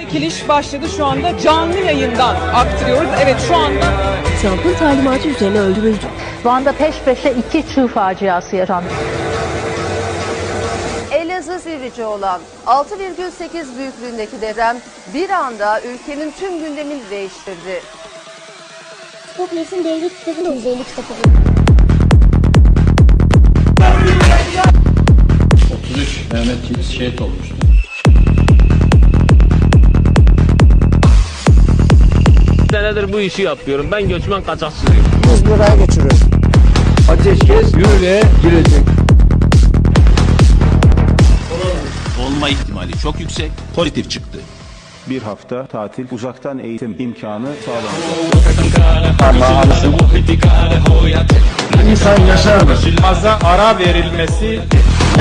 Çekiliş başladı şu anda canlı yayından aktarıyoruz. Evet şu anda Trump'ın talimatı üzerine öldürüldü. Van'da peş peşe iki çığ faciası yaşandı. Elazığ Sivrice olan 6,8 büyüklüğündeki deprem bir anda ülkenin tüm gündemini değiştirdi. Popüler'in devlet kitabı da 150 kitap 33 Mehmet Yiğit şehit olmuştu. Senedir bu işi yapıyorum. Ben göçmen kaçakçıyım. Ateşkes yürürlüğe girecek. olma ihtimali çok yüksek. Pozitif çıktı. bir hafta tatil, uzaktan eğitim imkanı sağlanacak. İnsan yaşar mı? Fazla ara verilmesi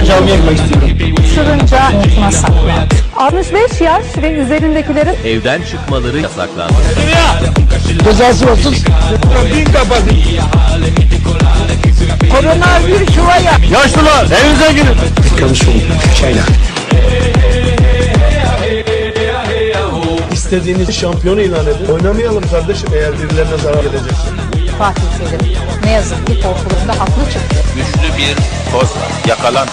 Camiye gitmek istiyorum. Sırınca unutma sakla. 65 yaş ve üzerindekilerin Evden çıkmaları yasaklandı. Cezası olsun. bin kapatın. Koronavirüs çuvaya. Yaşlılar evinize girin. Konuşalım. Çayla. İstediğiniz şampiyonu ilan edin. Oynamayalım kardeşim eğer birilerine zarar gelecekse. Fatih Selim ne yazık ki korkularında haklı çıktı. Güçlü bir koz. Yakalan.